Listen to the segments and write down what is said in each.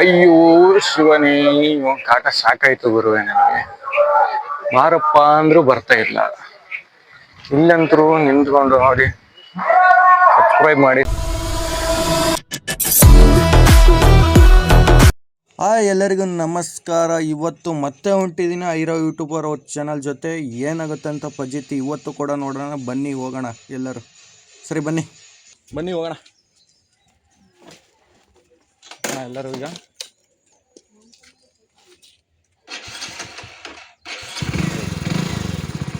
ಅಯ್ಯೋ ಶಿವನೇ ಇವನ್ ಕಾಟ ಸಾಕಾಯ್ತು ಗುರುವೆ ನನಗೆ ಮಾರಪ್ಪ ಅಂದ್ರೂ ಬರ್ತಾ ಇಲ್ಲ. ಇಲ್ಲಂತರೂ ನಿಂತ್ಕೊಂಡು ನೋಡಿ ಸಬ್ಸ್ಕ್ರೈಬ್ ಮಾಡಿ. ಆ ಎಲ್ಲರಿಗೂ ನಮಸ್ಕಾರ. ಇವತ್ತು ಮತ್ತೆ ಹೊಂಟಿದ್ದೀನಿ ಐರೋ ಯೂಟ್ಯೂಬರ್ ಅವ್ರ ಚಾನಲ್ ಜೊತೆ. ಏನಾಗುತ್ತೆ ಅಂತ ಪಜಿತಿ ಇವತ್ತು ಕೂಡ ನೋಡೋಣ. ಬನ್ನಿ ಹೋಗೋಣ ಎಲ್ಲರೂ. ಸರಿ ಬನ್ನಿ. ಬನ್ನಿ ಹೋಗೋಣ. ಎಲ್ಲರೂ ಈಗ.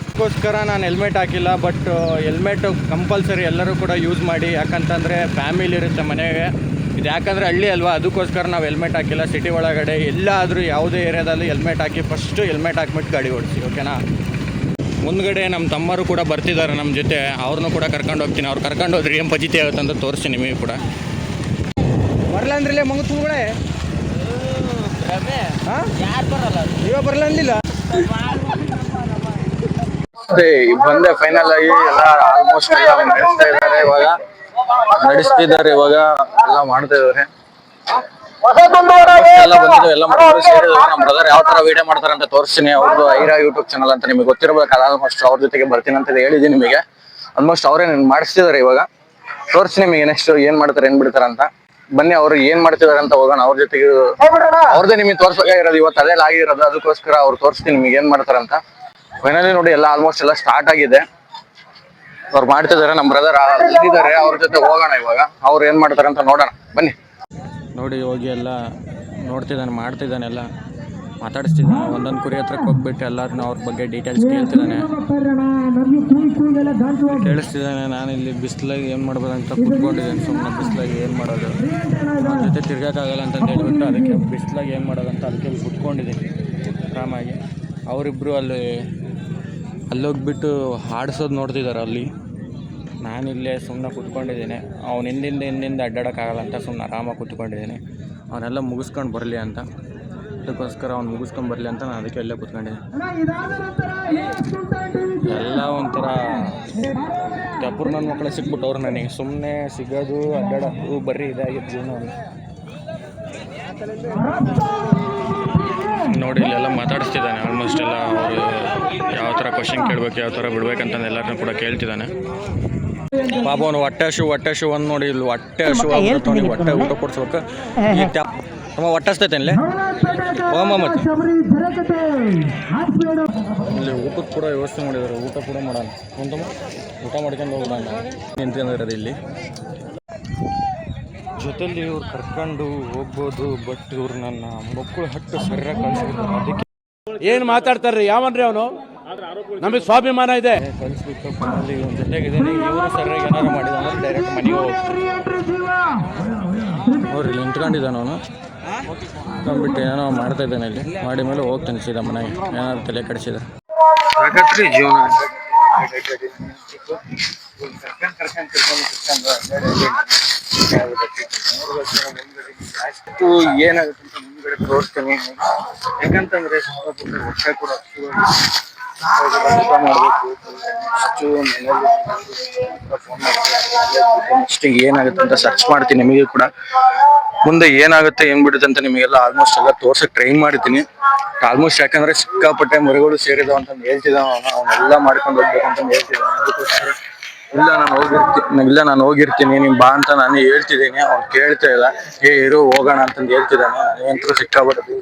ಅದಕ್ಕೋಸ್ಕರ ನಾನು ಹೆಲ್ಮೆಟ್ ಹಾಕಿಲ್ಲ ಬಟ್ ಹೆಲ್ಮೆಟ್ ಕಂಪಲ್ಸರಿ ಎಲ್ಲರೂ ಕೂಡ ಯೂಸ್ ಮಾಡಿ. ಯಾಕಂತಂದರೆ ಫ್ಯಾಮಿಲಿ ಇರುತ್ತೆ ಮನೆಗೆ. ಇದು ಯಾಕಂದರೆ ಹಳ್ಳಿ ಅಲ್ವಾ, ಅದಕ್ಕೋಸ್ಕರ ನಾವು ಹೆಲ್ಮೆಟ್ ಹಾಕಿಲ್ಲ. ಸಿಟಿ ಒಳಗಡೆ ಎಲ್ಲಾದರೂ ಯಾವುದೇ ಏರಿಯಾದಲ್ಲಿ ಹೆಲ್ಮೆಟ್ ಹಾಕಿ ಫಸ್ಟು ಹೆಲ್ಮೆಟ್ ಹಾಕ್ಬಿಟ್ಟು ಗಾಡಿ ಓಡಿಸಿ ಓಕೆನಾ ಮುಂದ್ಗಡೆ ನಮ್ಮ ತಮ್ಮರು ಕೂಡ ಬರ್ತಿದ್ದಾರೆ ನಮ್ಮ ಜೊತೆ. ಅವ್ರನ್ನೂ ಕೂಡ ಕರ್ಕೊಂಡು ಹೋಗ್ತೀನಿ. ಅವ್ರು ಕರ್ಕೊಂಡು ಹೋದ್ರೆ ಏನು ಪಜಿತಿ ಆಗುತ್ತೆ ಅಂತ ತೋರಿಸ್ತೀನಿ ನಿಮಗೆ ಕೂಡ. ಬರಲ್ಲ ಅಂದ್ರಲ್ಲೇ ಮಂಗ ತುಂಬಳೆ ಯಾರು ಬರಲ್ಲ ಅದೇ ಬಂದೆ ಫೈನಲ್ ಆಗಿ ಎಲ್ಲ ಆಲ್ಮೋಸ್ಟ್ ಎಲ್ಲ ನಡೆಸ್ತಾ ಇದ್ದಾರೆ ಇವಾಗ. ನಡೆಸ್ತಿದ್ದಾರೆ ಇವಾಗ, ಎಲ್ಲ ಮಾಡ್ತಾ ಇದಾರೆ. ಎಲ್ಲ ಎಲ್ಲ ನಮ್ಮ ಬ್ರದರ್ ಯಾವ ತರ ವಿಡಿಯೋ ಮಾಡ್ತಾರೆ ಅಂತ ತೋರಿಸ್ತೀನಿ. ಅವ್ರದ್ದು ಐರಾ ಯೂಟ್ಯೂಬ್ ಚಾನಲ್ ಅಂತ ನಿಮಗೆ ಗೊತ್ತಿರಬೇಕಲ್ಲ ಆಲ್ಮೋಸ್ಟ್ ಅವ್ರ ಜೊತೆಗೆ ಬರ್ತೀನಿ ಅಂತ ಹೇಳಿದೀನಿ ನಿಮಗೆ. ಆಲ್ಮೋಸ್ಟ್ ಅವರೇ ಮಾಡಿಸ್ತಿದ್ದಾರೆ ಇವಾಗ. ತೋರಿಸ್ತೀನಿ ನಿಮಗೆ ನೆಕ್ಸ್ಟ್ ಏನ್ ಮಾಡ್ತಾರೆ, ಏನ್ ಬಿಡ್ತಾರ ಅಂತ. ಬನ್ನಿ ಅವ್ರು ಏನ್ ಮಾಡ್ತಿದಾರೆ ಅಂತ ಹೋಗೋಣ ಅವ್ರ ಜೊತೆಗೆ ಅವ್ರದ್ದೇ ನಿಮಗೆ ಇರೋದು ಇವತ್ತು ಅದೇ ಆಗಿರೋದು ಅದಕ್ಕೋಸ್ಕರ ಅವ್ರು ತೋರಿಸ್ತೀನಿ ನಿಮ್ಗೆ ಏನ್ ಮಾಡ್ತಾರಂತ ಅಂತ. ಫೈನಲಿ ನೋಡಿ ಎಲ್ಲ ಆಲ್ಮೋಸ್ಟ್ ಎಲ್ಲ ಸ್ಟಾರ್ಟ್ ಆಗಿದೆ. ಅವ್ರು ಮಾಡ್ತಿದಾರೆ ನಮ್ಮ ಬ್ರದರ್ ಇದ್ದಾರೆ ಅವ್ರ ಜೊತೆ ಹೋಗೋಣ ಇವಾಗ. ಅವ್ರು ಏನ್ ಮಾಡ್ತಾರಂತ ಅಂತ ನೋಡೋಣ. ಬನ್ನಿ. ನೋಡಿ ಹೋಗಿ ಎಲ್ಲ ನೋಡ್ತಿದ್ದಾನೆ ಮಾಡ್ತಿದ್ದಾನೆ ಎಲ್ಲ ಮಾತಾಡಿಸ್ತಿದ್ದಾನೆ ಒಂದೊಂದು ಕುರಿ ಹತ್ರಕ್ಕೆ ಹೋಗ್ಬಿಟ್ಟು ಎಲ್ಲರನ್ನೂ ಅವ್ರ ಬಗ್ಗೆ ಡೀಟೇಲ್ಸ್ ಕೇಳ್ತಿದ್ದಾನೆ ಕೇಳಿಸ್ತಿದ್ದಾನೆ ನಾನು ಇಲ್ಲಿ ಬಿಸಿಲಾಗಿ ಏನು ಮಾಡ್ಬೋದು ಅಂತ ಕುತ್ಕೊಂಡಿದ್ದೇನೆ. ಸುಮ್ಮನೆ ಬಿಸಿಲಾಗಿ ಏನು ಮಾಡೋದು? ಜೊತೆ ತಿರ್ಗೋಕ್ಕಾಗಲ್ಲ ಅಂತ ಹೇಳ್ಬಿಟ್ಟು ಅದಕ್ಕೆ ಬಿಸಿಲಾಗಿ ಏನು ಮಾಡೋದು ಅಂತ ಅದಕ್ಕೆ ಇಲ್ಲಿ ಕುತ್ಕೊಂಡಿದ್ದೀನಿ. ಆರಾಮಾಗಿ. ಅವರಿಬ್ಬರು ಅಲ್ಲಿ, ಅಲ್ಲೋಗ್ಬಿಟ್ಟು ಹಾಡಿಸೋದು ನೋಡ್ತಿದ್ದಾರೆ ಅಲ್ಲಿ. ನಾನಿಲ್ಲೇ ಸುಮ್ಮನೆ ಕುತ್ಕೊಂಡಿದ್ದೀನಿ. ಅವ್ನು ಹಿಂದಿಂದ ಹಿಂದಿಂದ ಅಡ್ಡಾಡೋಕ್ಕಾಗಲ್ಲ ಅಂತ ಸುಮ್ಮನೆ ಆರಾಮಾಗಿ ಕುತ್ಕೊಂಡಿದ್ದೀನಿ. ಅವನ್ನೆಲ್ಲ ಮುಗಿಸ್ಕೊಂಡು ಬರಲಿ ಅಂತ. ಅದಕ್ಕೋಸ್ಕರ ಅವ್ನು ಮುಗಿಸ್ಕೊಂಬರ್ಲಿ ಅಂತ ನಾನು ಅದಕ್ಕೆ ಅಲ್ಲೇ ಕೂತ್ಕೊಂಡೆ ಎಲ್ಲ ಒಂಥರ ಕಪ್ಪುರ್ ನನ್ನ ಮಕ್ಕಳು ಸಿಕ್ಬಿಟ್ಟವ್ರು ನನಗೆ. ಸುಮ್ಮನೆ ಸಿಗೋದು ಅಡ್ಡಾಡೋದು ಬರ್ರಿ ಇದಾಗಿತ್ತು ಜೀವನ ನೋಡಿ ಇಲ್ಲೆಲ್ಲ ಮಾತಾಡಿಸ್ತಿದ್ದಾನೆ. ಆಲ್ಮೋಸ್ಟ್ ಎಲ್ಲ ಅವರು ಯಾವ ಥರ ಕ್ವಶನ್ ಕೇಳಬೇಕು ಯಾವ ಥರ ಬಿಡ್ಬೇಕಂತಂದು ಎಲ್ಲರನ್ನೂ ಕೂಡ ಕೇಳ್ತಿದ್ದಾನೆ. ಪಾಪ ಅವನು ಹೊಟ್ಟೆ ಶೂ ಹೊಟ್ಟೆ ಶೂ ಅಂದ್ ನೋಡಿ ಇಲ್ಲಿ ಹೊಟ್ಟೆ ಶೂ ಆಗ್ಬಿಟ್ಟು ಹೊಟ್ಟೆ ಊಟ ಕೊಡ್ಸ್ಬೇಕು. ಅಮ್ಮ ಹೊಟ್ಟೆ ಹಸ್ತೈತೆ ಇಲ್ಲಿ ಹೋಗಮ್ಮ ಮತ್ತೆ ಇಲ್ಲಿ ಊಟಕ್ಕೆ ಕೂಡ ವ್ಯವಸ್ಥೆ ಮಾಡಿದ್ದಾರೆ. ಊಟ ಕೂಡ ಮಾಡೋಣ. ಕುಂತಮ್ಮ ಊಟ ಮಾಡ್ಕೊಂಡು ಹೋಗೋಣ ನಿಂತ್ಕೊಂಡಿರೋದು ಇಲ್ಲಿ ಜೊತೆಲಿ ಇವ್ರು ಕರ್ಕೊಂಡು ಹೋಗ್ಬೋದು ಬಟ್ ಇವ್ರು ನನ್ನ ಮಕ್ಕಳು ಹಟ್ಟು ಸರಿಯಾಗಿ ಕಳಿಸ್ಬಿಟ್ಟು ಅದಕ್ಕೆ ಏನ್ ಮಾತಾಡ್ತಾರ್ರಿ? ಯಾವನ್ರಿ ಅವನು? ನಮಗೆ ಸ್ವಾಭಿಮಾನ ಇದೆ. ಕಳಿಸ್ಬಿಟ್ಟು ಫೋನಲ್ಲಿ ಇವ್ನ ಜೊತೆಗಿದ್ದೀನಿ ಇವರು ಸರಿಯಾಗಿ ಏನಾರು ಮಾಡಿದ ಡೈರೆಕ್ಟ್ ಮನೆಗೆ ಹೋಗ್ತಾರೆ ಅವ್ರು ಇಲ್ಲಿ ನಿಂತ್ಕೊಂಡಿದ್ದಾನೆ ಅವನು. ಕಂಡ್ಬಿಟ್ಟು ಏನೋ ಮಾಡ್ತಾ ಇದ್ದೇನೆ ಇಲ್ಲಿ. ಮಾಡಿ ಮೇಲೆ ಹೋಗ್ತೇನೆ ಸೀದಾ ಮನೆಗೆ. ಏನಾದ್ರು ತಲೆ ಕಡಿಸಿದ ಜೀವನ. ಅಷ್ಟು ಏನಾಗುತ್ತೆ ಅಂತ ಮುಂದ್ಗಡೆ ತೋರಿಸ್ತೀನಿ. ಯಾಕಂತಂದ್ರೆ ಕೂಡ ಏನಾಗುತ್ತೆ ಅಂತ ಸರ್ಚ್ ಮಾಡ್ತೀನಿ ನಿಮಗೆ ಕೂಡ. ಮುಂದೆ ಏನಾಗುತ್ತೆ, ಏನ್ ಬಿಡುತ್ತೆ ಅಂತ ನಿಮಗೆಲ್ಲ ಆಲ್ಮೋಸ್ಟ್ ಎಲ್ಲ ತೋರ್ಸಕ್ ಟ್ರೈ ಮಾಡಿದ್ದೀನಿ. ಆಲ್ಮೋಸ್ಟ್ ಯಾಕಂದ್ರೆ ಸಿಕ್ಕಾಪಟ್ಟೆ ಮರಿಗಳು ಸೇರಿದಾವ ಅಂತ ಹೇಳ್ತಿದ್ದಾವ, ಅವನ್ನೆಲ್ಲ ಮಾಡ್ಕೊಂಡು ಹೋಗ್ಬೇಕು ಅಂತ ಹೇಳ್ತಿದ್ದಾನೆ. ಇಲ್ಲ, ನಾನು ಹೋಗಿರ್ತೀನಿ ಇಲ್ಲ, ನಾನು ಹೋಗಿರ್ತೀನಿ ನಿಮ್ ಬಾ ಅಂತ ನಾನು ಹೇಳ್ತಿದ್ದೀನಿ. ಅವ್ನು ಕೇಳ್ತಾ ಇಲ್ಲ. ಏ ಇರು, ಹೋಗೋಣ ಅಂತಂದು ಹೇಳ್ತಿದ್ದಾನೆ. ಏನಂತೂ ಸಿಕ್ಕಾಪಟ್ಟೆ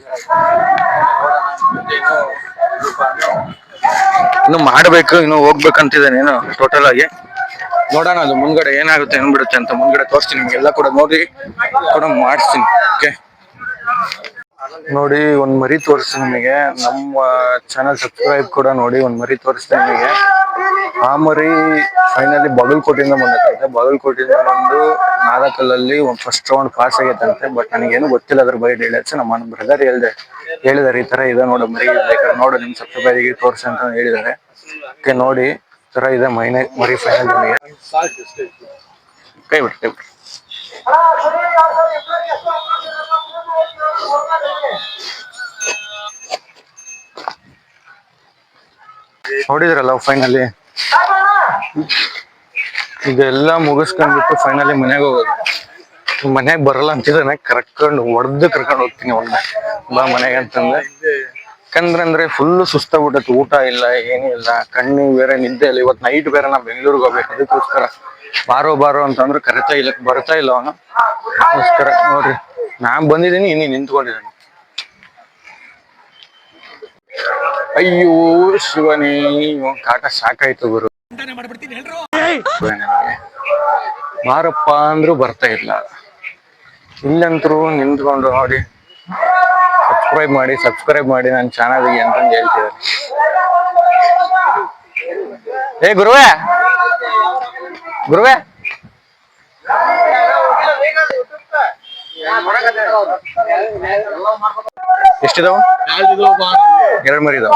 ಇನ್ನು ಮಾಡ್ಬೇಕು, ಇನ್ನು ಹೋಗ್ಬೇಕಂತಿದ್ದಾನೆ ಏನು ಟೋಟಲ್ ಆಗಿ. ನೋಡೋಣ, ಅದು ಮುಂದ್ಗಡೆ ಏನಾಗುತ್ತೆ ಏನ್ ಬಿಡುತ್ತೆ ಅಂತ ಮುಂದ್ಗಡೆ ತೋರಿಸ್ತೀನಿ ನಿಮ್ಗೆಲ್ಲ ಕೂಡ ನೋಡಿ, ಕೂಡ ಮಾಡಿಸ್ತೀನಿ ಓಕೆ ನೋಡಿ, ಒಂದ್ ಮರಿ ತೋರಿಸ್ತೀನಿ ನಿಮಗೆ. ನಮ್ಮ ಚಾನಲ್ ಸಬ್ಸ್ಕ್ರೈಬ್ ಕೂಡ ನೋಡಿ, ಒಂದ್ ಮರಿ ತೋರಿಸ್ತೀನಿ ನಿಮಗೆ. ಆ ಮರಿ ಫೈನಲಿ ಬಾಗಲಕೋಟೆಯಿಂದ ಬಂದೈತೆ ಬಾಗಲಕೋಟೆಯಿಂದ ಬಂದು ನಾಲ್ಕಲ್ಲಲ್ಲಿ ಒಂದು ಫಸ್ಟ್ ರೌಂಡ್ ಪಾಸ್ ಆಗೈತಂತೆ. ಬಟ್ ನನಗೇನು ಗೊತ್ತಿಲ್ಲ ಅದ್ರ ಬಗ್ಗೆ ಡೀಟೇಲ್ಸ್ ನಮ್ಮ ಬ್ರದರ್ ಹೇಳ್ದೆ, ಹೇಳಿದಾರೆ ಈ ತರ ಇದೆ ನೋಡು ಮರಿ ಬೇಕಾದ್ರೆ ನೋಡು, ನಿಮ್ ಸಬ್ಸ್ಕ್ರೈಬರಿಗೆ ತೋರಿಸಿ ಅಂತ ಹೇಳಿದ್ದಾರೆ ಓಕೆ ನೋಡಿ. ತರ ಇದೆ, ಮೈನೆ ಮರಿ ಫೈನಲ್ ಕೈ ಬಿಟ್ಟು ಕೈ ಬಿಟ್ಟು ನೋಡಿದ್ರಲ್ಲ ಫೈನಲಿ ಇದೆಲ್ಲ ಮುಗಿಸ್ಕೊಂಡ್ಬಿಟ್ಟು ಫೈನಲಿ ಮನೆಗೆ ಹೋಗೋದು. ಮನ್ಯಾಗ ಬರಲ್ಲ ಅಂತಿದ್ದಾನೆ, ಕರ್ಕೊಂಡು ಹೊಡೆದು ಕರ್ಕೊಂಡು ಹೋಗ್ತೀನಿ ಒಂದ ಬಾ ಮನೆಗೆ ಅಂತಂದ್ರೆ. ಯಾಕಂದ್ರೆ ಅಂದ್ರೆ ಫುಲ್ ಸುಸ್ತಾಗ್ಬಿಟ್ಟೈತಿ. ಊಟ ಇಲ್ಲ, ಏನೂ ಇಲ್ಲ. ಕಣ್ಣು ಬೇರೆ ನಿದ್ದೆ ಇಲ್ಲ. ಇವತ್ತು ನೈಟ್ ಬೇರೆ ನಾ ಬೆಂಗಳೂರಿಗೆ ಹೋಗ್ಬೇಕು. ಅದಕ್ಕೋಸ್ಕರ ಬಾರೋ ಬಾರೋ ಅಂತಂದ್ರೆ ಕರಿತಾ ಇಲ್ಲ, ಬರ್ತಾ ಇಲ್ಲ ಅವನು. ಅದಕ್ಕೋಸ್ಕರ ನೋಡ್ರಿ. ನಾನ್ ಬಂದಿದ್ದೀನಿ, ಇನ್ನು ನಿಂತ್ಕೊಂಡಿದ್ದೀನಿ. ಅಯ್ಯೋ, ಶಿವನೇ ಕಾಟ ಸಾಕಾಯ್ತು ಗುರು. ಬಾರಪ್ಪ ಅಂದ್ರು ಬರ್ತಾ ಇಲ್ಲ. ಇಲ್ಲಂತರೂ ನಿಂತ್ಕೊಂಡು ನೋಡಿ. ಸಬ್ಸ್ಕ್ರೈಬ್ ಮಾಡಿ ಸಬ್ಸ್ಕ್ರೈಬ್ ಮಾಡಿ ನನ್ನ ಚಾನಲ್ಗೆ ಅಂತ ಹೇಳ್ತಿದ್ದಾರೆ. ಏ ಗುರುವೆ ಗುರುವೆ. ಎಷ್ಟಿದಾವ? ಎರಡು ಮರಿ ಇದಾವ.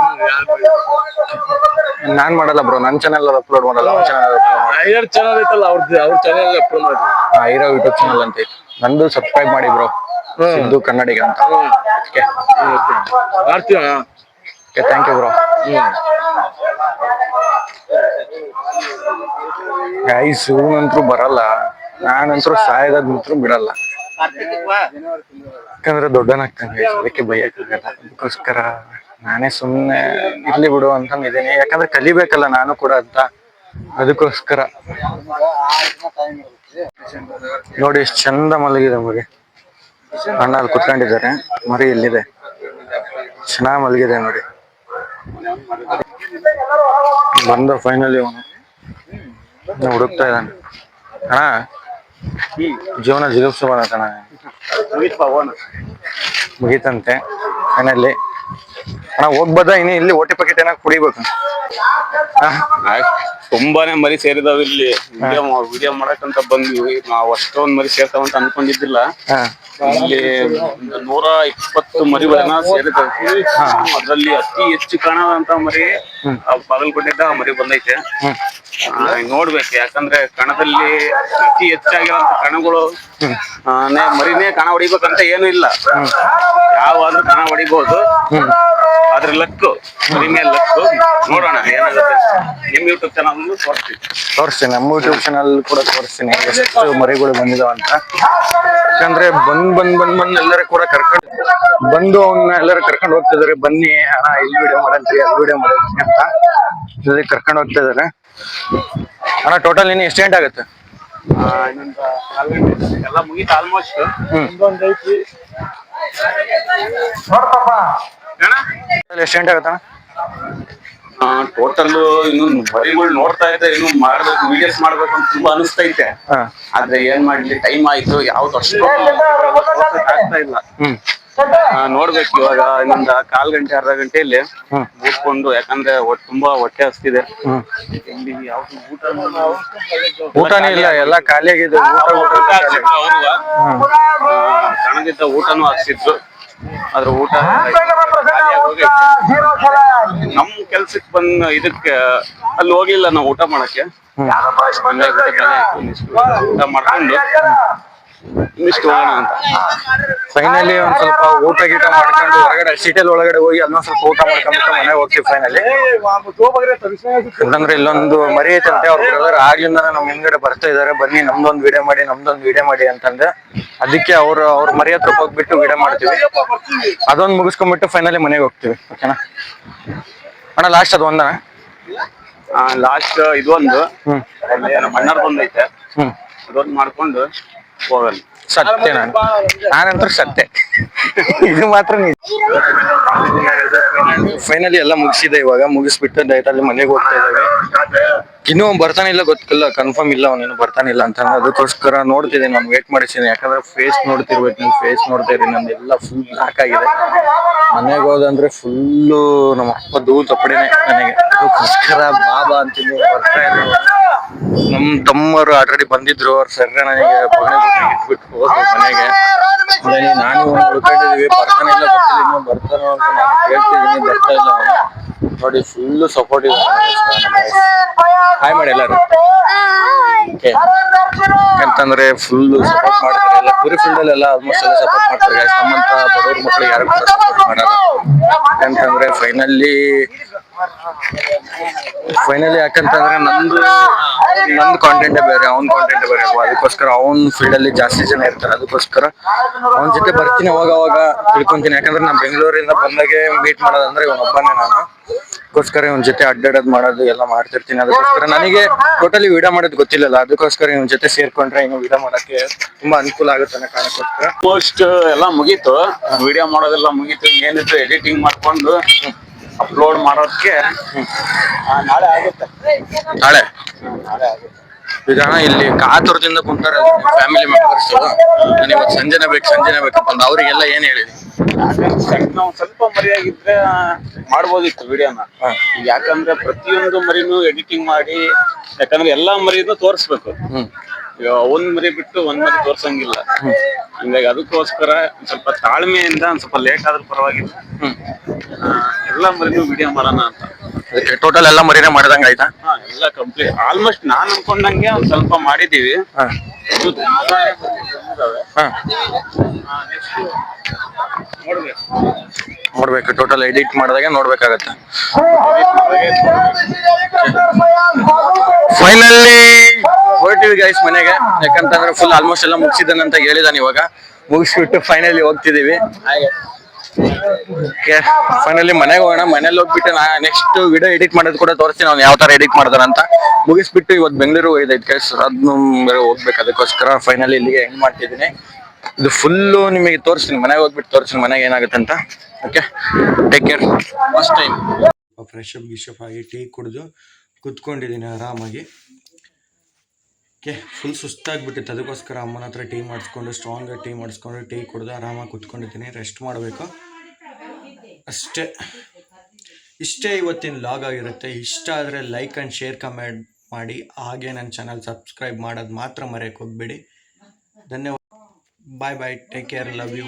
ನಾನ್ ಮಾಡಲ್ಲ ಬ್ರೋ ನನ್ನ ಚಾನಲ್ ಅಪ್ಲೋಡ್ ಮಾಡಲ್ಲ ಅವ್ರ ಚಾನಲ್ ಚಾನಲ್ ಐತಲ್ಲ ಅವ್ರದ್ದು ಅವ್ರ ಚಾನಲ್ ಅಪ್ಲೋಡ್ ಮಾಡಿ ಐರೋ ಯೂಟ್ಯೂಬ್ ಚಾನಲ್ ಅಂತ ನಂದು ಸಬ್ಸ್ಕ್ರೈಬ್ ಮಾಡಿ ಬ್ರೋ ಸಿದ್ದು ಕನ್ನಡಿಗ ಅಂತ. Okay. Thank you bro guys ಇವನಂತರೂ ಬರಲ್ಲ. ನಾನಂತರೂ ಸಾಯದ ನಂತರ ಬಿಡಲ್ಲ. ಯಾಕಂದ್ರೆ ದೊಡ್ಡನಾಗ್ತಾನೆ ಅದಕ್ಕೆ ಬೈಯಕ್ಕಾಗಲ್ಲ. ಅದಕ್ಕೋಸ್ಕರ ನಾನೇ ಸುಮ್ಮನೆ ಇರ್ಲಿ ಬಿಡು ಅಂತ ಇದ್ದೀನಿ ಯಾಕಂದ್ರೆ ಕಲಿಬೇಕಲ್ಲ ನಾನು ಕೂಡ ಅಂತ. ಅದಕ್ಕೋಸ್ಕರ. ನೋಡಿ ಎಷ್ಟು ಚಂದ ಮಲಗಿದೆ ಮರಿ. ಅಣ್ಣ ಅಲ್ಲಿ ಕುತ್ಕೊಂಡಿದ್ದಾರೆ. ಮರಿ ಇಲ್ಲಿದೆ. ಚೆನ್ನಾಗಿ ಮಲಗಿದೆ ನೋಡಿ. ಬಂದ ಫೈನಲಿ ಅವನು. ಹುಡುಕ್ತಾ ಇದ್ದಾನೆ. ಅಣ್ಣ, ಜೀವನ ಜಿಗುಪ್ಸಬಾರ ಮುಗಿತಂತೆ ಮುಗೀತಂತೆ ಫೈನಲಿ ಅಣ್ಣ ಹೋಗ್ಬೋದ ಇನ್ನು ಇಲ್ಲಿ ಓಟಿ ಪ್ಯಾಕೆಟ್ ಏನಾಗ ಕುಡಿಬೇಕು. ತುಂಬಾನೇ ಮರಿ ಸೇರಿದಾವ ಇಲ್ಲಿ. ವಿಡಿಯೋ ವಿಡಿಯೋ ಮಾಡಕ್ಕಂತ ಬಂದ್ವಿ. ನಾವ್ ಅಷ್ಟೊಂದ್ ಮರಿ ಸೇರ್ತಾವಂತ ಅನ್ಕೊಂಡಿದ್ದಿಲ್ಲ. ಇಲ್ಲಿ ಒಂದು ನೂರ ಇಪ್ಪತ್ತು ಮರಿಗಳನ್ನ ಸೇರಿದಾವೆ. ಅದ್ರಲ್ಲಿ ಅತಿ ಹೆಚ್ಚು ಕಾಣದಂತ ಮರಿ ಆ ಮರಿ ಬಂದೈತೆ. ನೋಡ್ಬೇಕು. ಯಾಕಂದ್ರೆ ಕಣದಲ್ಲಿ ಅತಿ ಹೆಚ್ಚಾಗಿರೋಂತ ಕಣಗಳು ಮರಿನೇ ಕಣ ಹೊಡಿಬೇಕಂತ ಏನು ಇಲ್ಲ. ಯಾವಾದ್ರೂ ಕಣ ಹೊಡಿಬಹುದು ಅದ್ರ ಲಕ್ ಪ್ರೀಮಿಯರ್ ಲಕ್ ಲಕ್ಕು. ನೋಡೋಣ ಏನಾಗುತ್ತೆ ನಿಮ್ ಯೂಟ್ಯೂಬ್ ಚಾನಲ್ ತೋರಿಸ್ತೀವಿ ತೋರಿಸ್ತೀನಿ. ನಮ್ಮ ಯೂಟ್ಯೂಬ್ ಚಾನಲ್ ಕೂಡ ತೋರಿಸ್ತೀನಿ. ಎಷ್ಟು ಮರಿಗಳು ಬಂದಿದಾವ ಅಂತ. ಯಾಕಂದ್ರೆ ಬಂದ್ ಬಂದ್ ಬಂದ್ ಬಂದ್ ಎಲ್ಲರೂ ಕೂಡ ಕರ್ಕೊಂಡು ಬಂದು ಅವನ್ನ ಎಲ್ಲರೂ ಕರ್ಕೊಂಡು ಹೋಗ್ತಿದಾರೆ ಬನ್ನಿ ಅಣ್ಣ ಇಲ್ಲಿ ವಿಡಿಯೋ ಮಾಡಂತ್ರಿ ಅಲ್ಲಿ ವಿಡಿಯೋ ಮಾಡಂತ್ರಿ ಅಂತ. ಜೊತೆ ಕರ್ಕೊಂಡು ಹೋಗ್ತಾ ಇದಾರೆ ಅಣ್ಣ ಟೋಟಲ್ ಇನ್ನು ಎಷ್ಟು ಗಂಟೆ ಆಗುತ್ತೆ? ಎಲ್ಲ ಮುಗೀತು ಆಲ್ಮೋಸ್ಟ್ Total ಎಷ್ಟು ಗಂಟೆ ಟೋಟಲ್ ಇನ್ನು ಮರಿಗಳು ನೋಡ್ತಾ ಇದ್ರೆ ಇನ್ನು ಮಾಡ್ಬೇಕು ವಿಡಿಯೋಸ್ ಮಾಡ್ಬೇಕು ಅಂತ ತುಂಬಾ ಅನಿಸ್ತೈತೆ. ಆದ್ರೆ ಏನ್ ಮಾಡ್ಲಿ ಟೈಮ್ ಆಯ್ತು ಯಾವ್ದು ಅಷ್ಟು ಆಗ್ತಾ ಇಲ್ಲ. ನೋಡ್ಬೇಕು ಇವಾಗ ಇನ್ನೊಂದ ಕಾಲ್ ಗಂಟೆ ಅರ್ಧ ಗಂಟೆಯಲ್ಲಿ ಇಲ್ಲಿ ಮುಗಿಸ್ಕೊಂಡು ಯಾಕಂದ್ರೆ ತುಂಬಾ ಹೊಟ್ಟೆ ಹಸ್ತಿದೆ. ಹ್ಮ್. ಇಲ್ಲಿ ಯಾವ್ದು ಊಟ ಊಟನೇ ಇಲ್ಲ ಎಲ್ಲ ಖಾಲಿಯಾಗಿದೆ ಆಗಿದೆ ಊಟ ಊಟ ಊಟನೂ ಹಾಕ್ಸಿದ್ರು. ಅದ್ರ ಊಟ. ನಮ್ ಕೆಲ್ಸಕ್ ಬಂದ್ ಇದಕ್ಕೆ ಅಲ್ಲಿ ಹೋಗ್ಲಿಲ್ಲ ನಾವು ಊಟ ಮಾಡಕ್ಕೆ. ಊಟ ಮಾಡ್ಕೊಂಡು ಫೈನಲಿ ಒಂದ್ ಸ್ವಲ್ಪ ಊಟ ಗೀಟ ಮಾಡ್ಕೊಂಡು ಹೊರಗಡೆ ಸಿಟಿಲ್ ಒಳಗಡೆ ಹೋಗಿ ಅಲ್ಲೊಂದ್ ಸ್ವಲ್ಪ ಊಟ ಮಾಡ್ಕೊಂಡ್ಬಿಟ್ಟು ಮನೆಗೆ ಹೋಗ್ತೀವಿ ಫೈನಲಿ ಯಾಕಂದ್ರೆ ಇಲ್ಲೊಂದು ಮರಿ ಐತಂತೆ ಅವ್ರ ಬ್ರದರ್ ಆಗ್ಲಿಂದ ನಮ್ ಹಿಂದ್ಗಡೆ ಬರ್ತಾ ಇದಾರೆ. ಬನ್ನಿ ನಮ್ದೊಂದ್ ವಿಡಿಯೋ ಮಾಡಿ ನಮ್ದೊಂದ್ ವಿಡಿಯೋ ಮಾಡಿ ಅಂತಂದ್ರೆ ಅದಕ್ಕೆ ಅವ್ರು ಅವ್ರ ಮರಿ ಹತ್ರ ಹೋಗ್ಬಿಟ್ಟು ವಿಡಿಯೋ ಮಾಡ್ತೀವಿ. ಅದೊಂದ್ ಮುಗಿಸ್ಕೊಂಡ್ಬಿಟ್ಟು ಫೈನಲಿ ಮನೆಗೆ ಹೋಗ್ತೀವಿ. ಓಕೆನಾ ಅಣ್ಣ? ಲಾಸ್ಟ್ ಅದು ಒಂದಣ ಲಾಸ್ಟ್ ಇದೊಂದು ನಮ್ಮ ಅಣ್ಣರ್ ಬಂದೈತೆ ಹ್ಮ್. ಅದೊಂದು ಮಾಡ್ಕೊಂಡು ಹೋಗಲ್ಲ. ಸತ್ಯ ನಾನು. ನಾನಂತರ ಸತ್ಯ. ಇದು ಮಾತ್ರ ಫೈನಲಿ ಎಲ್ಲ ಮುಗಿಸಿದೆ ಇವಾಗ. ಮುಗಿಸ್ಬಿಟ್ಟು ಡೈರೆಕ್ಟ್ ಅಲ್ಲಿ ಮನೆಗೆ ಹೋಗ್ತಾ ಇದ್ದೇವೆ. ಇನ್ನೂ ಬರ್ತಾನೆ ಇಲ್ಲ ಗೊತ್ತಿಲ್ಲ. ಕನ್ಫರ್ಮ್ ಇಲ್ಲ ಅವನೇನು ಬರ್ತಾನೆ ಇಲ್ಲ ಅಂತ. ಅದಕ್ಕೋಸ್ಕರ ನೋಡ್ತಿದ್ದೆ ನಾನು ವೇಟ್ ಮಾಡಿಸಿದ್ದೀನಿ ಯಾಕಂದ್ರೆ ಫೇಸ್ ನೋಡ್ತಿರ್ಬೇಕು. ನೀವು ಫೇಸ್ ನೋಡ್ತಾ ಇರಿ. ಎಲ್ಲ ಫುಲ್ ಬ್ಲಾಕ್ ಆಗಿದೆ. ಮನೆಗೆ ಹೋದಂದ್ರೆ ಫುಲ್ಲು ನಮ್ಮ ಅಪ್ಪ ದೂರ ತಪ್ಪಡಿನೇ ನನಗೆ. ಅದಕ್ಕೋಸ್ಕರ ಬಾಬಾ ಅಂತೀನಿ ಬರ್ತಾ ಇಲ್ಲ ತಮ್ಮರು ಆಲ್ರೆಡಿ ಬಂದಿದ್ರು, ಅವ್ರು ಸರ್ ನನಗೆ ಇಟ್ಬಿಟ್ಟು ಹೋದ್ರು ಮನೆಗೆ. ನಾನು ಉಳ್ಕೊಂಡಿದೀವಿ ಬರ್ತಾನೆ ಇಲ್ಲ ಗೊತ್ತಿಲ್ಲ ಇನ್ನು ಬರ್ತಾನೋ ಅಂತ ನಾನು ಕೇಳ್ತಿದ್ದೀನಿ, ಬರ್ತಾ ಇಲ್ಲ ನೋಡಿ ಫುಲ್ ಸಪೋರ್ಟ್ ಇದೆ ಹಾಯ್ ಮಾಡಿ ಎಲ್ಲರೂ. ಯಾಕಂತಂದ್ರೆ ಫುಲ್ ಸಪೋರ್ಟ್ ಮಾಡ್ತಾರೆ, ಎಲ್ಲ ಕುರಿ ಫೀಲ್ಡ್ ಅಲ್ಲಿ ಎಲ್ಲ ಆಲ್ಮೋಸ್ಟ್ ಎಲ್ಲ ಸಪೋರ್ಟ್ ಮಾಡ್ತಾರೆ. ನಮ್ಮಂತ ಬಡವ್ರ ಮಕ್ಕಳು ಯಾರು ಕೂಡ ಸಪೋರ್ಟ್ ಮಾಡಲ್ಲ. ಯಾಕಂತಂದ್ರೆ ಫೈನಲಿ ಫೈನಲಿ ಯಾಕಂತಂದ್ರೆ ನಂದು ನಂದು ಕಾಂಟೆಂಟೇ ಬೇರೆ, ಅವ್ನ ಕಾಂಟೆಂಟ್ ಬೇರೆ ಅದಕ್ಕೋಸ್ಕರ ಅವ್ನ ಫೀಲ್ಡ್ ಅಲ್ಲಿ ಜಾಸ್ತಿ ಜನ ಇರ್ತಾರೆ. ಅದಕ್ಕೋಸ್ಕರ ಅವನ ಜೊತೆ ಬರ್ತೀನಿ ಅವಾಗ ಅವಾಗ ತಿಳ್ಕೊಂತೀನಿ. ಯಾಕಂದ್ರೆ ನಾನು ಬೆಂಗಳೂರಿಂದ ಬಂದಾಗೆ ಮೀಟ್ ಮಾಡೋದಂದ್ರೆ ಇವನೊಬ್ಬನೇ ನಾನು. ಅದಕ್ಕೋಸ್ಕರ ಇವನ್ ಜೊತೆ ಅಡ್ಡಾಡೋದು ಮಾಡೋದು ಎಲ್ಲ ಮಾಡ್ತಿರ್ತೀನಿ. ಅದಕ್ಕೋಸ್ಕರ ನನಗೆ ಟೋಟಲಿ ವಿಡಿಯೋ ಮಾಡೋದು ಗೊತ್ತಿಲ್ಲಲ್ಲ. ಅದಕ್ಕೋಸ್ಕರ ಇವನ್ ಜೊತೆ ಸೇರ್ಕೊಂಡ್ರೆ ಇನ್ನು ವಿಡಿಯೋ ಮಾಡಕ್ಕೆ ತುಂಬಾ ಅನುಕೂಲ ಆಗುತ್ತೆ ಅನ್ನೋ ಕಾರಣಕ್ಕೋಸ್ಕರ. ಆಲ್ಮೋಸ್ಟ್ ಎಲ್ಲ ಮುಗೀತು. ವಿಡಿಯೋ ಮಾಡೋದೆಲ್ಲ ಮುಗೀತು. ಏನಿತ್ತು ಎಡಿಟಿಂಗ್ ಮಾಡ್ಕೊಂಡು ಅಪ್ಲೋಡ್ ಮಾಡೋದಕ್ಕೆ ನಾಳೆ ಆಗುತ್ತೆ. ನಾಳೆ? ನಾಳೆ ಆಗುತ್ತೆ. ಈಗ ಇಲ್ಲಿ ಕಾತುರದಿಂದ ಕುಂತಾರೆ ಫ್ಯಾಮಿಲಿ ಮೆಂಬರ್ಸ್ ನಾನು ಇವತ್ತು ಸಂಜೆನೆ ಬೇಕು ಸಂಜೆನೆ ಬೇಕಂತ ಅವರಿಗೆಲ್ಲ ಏನ್ ಹೇಳಿ ನಾವು ಸ್ವಲ್ಪ ಮರಿಯಾಗಿದ್ರೆ ಮಾಡ್ಬೋದಿತ್ತು ವಿಡಿಯೋನ. ಯಾಕಂದ್ರೆ ಪ್ರತಿಯೊಂದು ಮರಿನೂ ಎಡಿಟಿಂಗ್ ಮಾಡಿ ಯಾಕಂದ್ರೆ ಎಲ್ಲಾ ಮರಿನೂ ತೋರಿಸ್ಬೇಕು. ಒಂದ್ ಮರಿ ಬಿಟ್ಟು ಒಂದ್ ಮರಿ ತೋರ್ಸಂಗಿಲ್ಲ. ಹಂಗಾಗಿ ಅದಕ್ಕೋಸ್ಕರ ಒಂದ್ ಸ್ವಲ್ಪ ತಾಳ್ಮೆಯಿಂದ ಒಂದ್ ಸ್ವಲ್ಪ ಲೇಟ್ ಆದ್ರೂ ಪರವಾಗಿಲ್ಲ. ಎಲ್ಲ ಆ, ಎಲ್ಲಾ ಮರಿನೂ ವಿಡಿಯೋ ಮಾಡೋಣ ಅಂತ. ಅದಕ್ಕೆ ಟೋಟಲ್ ಎಲ್ಲ ಮರಿನೇ ಮಾಡಿದಂಗ ಆಯ್ತಾ? ಹಾ ಎಲ್ಲ ಕಂಪ್ಲೀಟ್ ಆಲ್ಮೋಸ್ಟ್ ನಾನ್ ಅನ್ಕೊಂಡಂಗೆ ಒಂದ್ ಸ್ವಲ್ಪ ಮಾಡಿದೀವಿ. ಹಾ. ಇದು ತುಂಬಾ ಬಂದಿದಾವೆ. ಹಾ. ಆ, next ನೋಡ್ಬೇಕು. ನೋಡ್ಬೇಕು ಟೋಟಲ್ ಎಡಿಟ್ ಮಾಡಿದಾಗ ನೋಡ್ಬೇಕಾಗತ್ತೆ. ಫೈನಲಿ ಹೊರಟಿವಿ ಗೈಸ್ ಮನೆಗೆ. ಯಾಕಂತಂದ್ರೆ ಫುಲ್ ಆಲ್ಮೋಸ್ಟ್ ಎಲ್ಲ ಮುಗಿಸಿದ್ದಾನಂತ ಹೇಳಿದಾನೆ ಇವಾಗ. ಮುಗಿಸ್ಬಿಟ್ಟು ಫೈನಲಿ ಹೋಗ್ತಿದೀವಿ. ಫೈನಲಿ ಮನೆಗೆ ಹೋಗೋಣ. ಮನೇಲಿ ಹೋಗ್ಬಿಟ್ಟು ನಾ ನೆಕ್ಸ್ಟ್ ವಿಡಿಯೋ ಎಡಿಟ್ ಮಾಡೋದು ಕೂಡ ತೋರಿಸ್ತೀನಿ. ಅವ್ನು ಯಾವ ತರ ಎಡಿಟ್ ಮಾಡ್ತಾರ ಅಂತ. ಮುಗಿಸ್ಬಿಟ್ಟು ಇವತ್ತು ಬೆಂಗಳೂರು ಹೋಗಿದೆ ಗೈಸ್ ಅದನ್ನು ಬೇರೆ ಹೋಗ್ಬೇಕು. ಅದಕ್ಕೋಸ್ಕರ ಫೈನಲಿ ಇಲ್ಲಿಗೆ ಹೆಂಗ್ ಮಾಡ್ತಿದ್ದೀನಿ. ಇದು ಫುಲ್ಲು ನಿಮಗೆ ತೋರಿಸ್ತೀನಿ. ಮನೆಗೆ ಹೋಗ್ಬಿಟ್ಟು ತೋರಿಸ್ತೀನಿ. ಮನೆಗೆ ಏನಾಗುತ್ತೆ ಅಂತ. Okay take care first time fresh up ಗಿಶಪ್ ಆಗಿ ಟೀ ಕುಡಿದು ಕುತ್ಕೊಂಡಿದ್ದೀನಿ ಆರಾಮಾಗಿ. ಓಕೆ ಫುಲ್ ಸುಸ್ತಾಗ್ಬಿಟ್ಟಿತ್ತು. ಅದಕ್ಕೋಸ್ಕರ ಅಮ್ಮನ ಹತ್ರ ಟೀ ಮಾಡಿಸ್ಕೊಂಡು ಸ್ಟ್ರಾಂಗಾಗಿ ಟೀ ಮಾಡಿಸ್ಕೊಂಡು, ಟೀ ಕುಡಿದು ಆರಾಮಾಗಿ ಕುತ್ಕೊಂಡಿದ್ದೀನಿ. ರೆಸ್ಟ್ ಮಾಡಬೇಕು. ಅಷ್ಟೇ. ಇಷ್ಟೇ ಇವತ್ತಿನ ಲಾಗ್ ಆಗಿರುತ್ತೆ. ಇಷ್ಟ ಆದರೆ ಲೈಕ್ ಆ್ಯಂಡ್ ಶೇರ್ ಕಮೆಂಟ್ ಮಾಡಿ. ಹಾಗೆ ನನ್ನ ಚಾನಲ್ ಸಬ್ಸ್ಕ್ರೈಬ್ ಮಾಡೋದು ಮಾತ್ರ ಹೋಗ್ಬೇಡಿ. ಧನ್ಯವಾದ. Bye bye take care love you